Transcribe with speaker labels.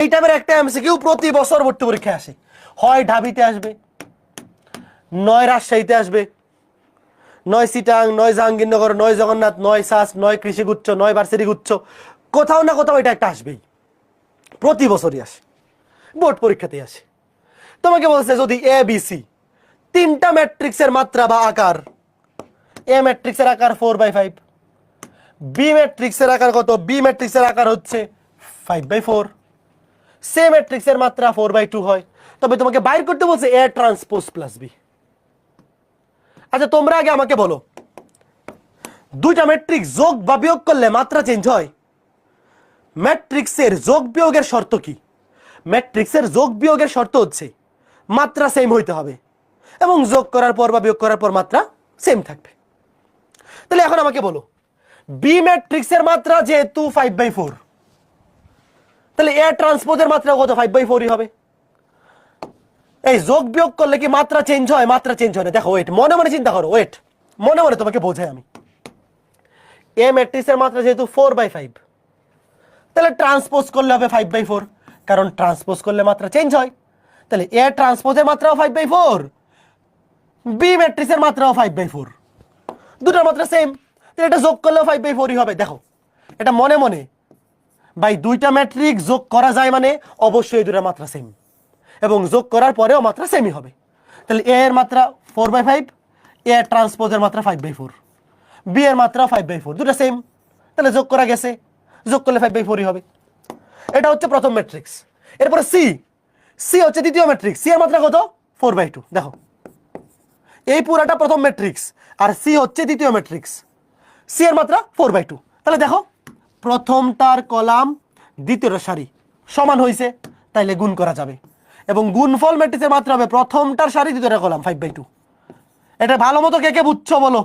Speaker 1: এই টাইপের একটা এমসিকিউ প্রতি বছর ভর্তি পরীক্ষায় আসে। হয় ঢাবিতে আসবে, নয় রাজশাহীতে আসবে, নয় সিটাং, নয় জাহাঙ্গীরনগর, নয় জগন্নাথ, নয় সাস, নয় কৃষিগুচ্ছ, নয় বার্ষিক গুচ্ছ কোথাও না কোথাও এটা একটা আসবেই। প্রতি বছরই আসে, বোর্ড পরীক্ষাতেই আসে। তোমাকে বলছে যদি এ বি সি তিনটা ম্যাট্রিক্সের মাত্রা বা আকার এ ম্যাট্রিক্সের আকার ফোর বাই ফাইভ বি ম্যাট্রিক্সের আকার কত? বি ম্যাট্রিক্সের আকার হচ্ছে ফাইভ বাই ফোর সে ম্যাট্রিক্সের মাত্রা ফোর বাই টু হয়। তবে তোমাকে বাইর করতে বলছে এ ট্রান্সপোজ প্লাস বি আচ্ছা তোমরা আগে আমাকে বলো, দুইটা ম্যাট্রিক্স যোগ বা বিয়োগ করলে মাত্রা চেঞ্জ হয়? ম্যাট্রিক্সের যোগ বিয়োগের শর্ত কি? ম্যাট্রিক্সের যোগ বিয়োগের শর্ত হচ্ছে, মাত্রা সেম হইতে হবে। এবং যোগ করার পর বা বিয়োগ করার পর মাত্রা সেম থাকবে। তাহলে এখন আমাকে বলো বি ম্যাট্রিক্সের মাত্রা যেহেতু ফাইভ বাই ফোর তাহলে এ ট্রান্সপোজের মাত্রা কত? ফাইভ বাই ফোরই হবে। এই যোগ বিয়োগ করলে কি মাত্রা চেঞ্জ হয়? মাত্রা চেঞ্জ হয় না। দেখো ওয়েট মনে মনে চিন্তা করো ওয়েট মনে মনে তোমাকে বোঝাই আমি। এ ম্যাট্রিক্সের মাত্রা যেহেতু ফোর বাই ফাইভ তাহলে ট্রান্সপোজ করলে হবে ফাইভ বাই ফোর কারণ ট্রান্সপোজ করলে মাত্রা চেঞ্জ হয়। তাহলে এ ট্রান্সপোজের মাত্রাও ফাইভ বাই ফোর বি ম্যাট্রিক্সের মাত্রাও ফাইভ বাই ফোর দুটোর মাত্রা সেম তাহলে এটা যোগ করলেও ফাইভ বাই ফোরই হবে। দেখো, এটা মনে মনে ভাই, দুইটা ম্যাট্রিক্স যোগ করা যায় মানে অবশ্যই দুটার মাত্রা সেম এবং যোগ করার পরেও মাত্রা সেমই হবে। তাহলে এ এর মাত্রা ফোর বাই ফাইভ এ ট্রান্সপোজের মাত্রা ফাইভ বাই ফোর বি এর মাত্রা ফাইভ বাই ফোর দুটা সেম তাহলে যোগ করা গেছে। যোগ করলে ফাইভ বাই ফোরই হবে। এটা হচ্ছে প্রথম ম্যাট্রিক্স এরপরে সি সি হচ্ছে দ্বিতীয় ম্যাট্রিক্স সি এর মাত্রা কত? ফোর বাই টু দেখো। এই পুরাটা প্রথম ম্যাট্রিক্স আর সি হচ্ছে দ্বিতীয় ম্যাট্রিক্স সি এর মাত্রা ফোর বাই টু তাহলে দেখো। প্রথমটার কলাম দ্বিতীয় সারি। সমান হয়েছে তাইলে গুণ করা যাবে। এবং গুণফল ম্যাট্রিক্সের মাত্রা হবে প্রথমটার সারি দ্বিতীয়টা কলাম ফাইভ বাই টু এটা ভালো মতো কে কে বুঝছ বলো?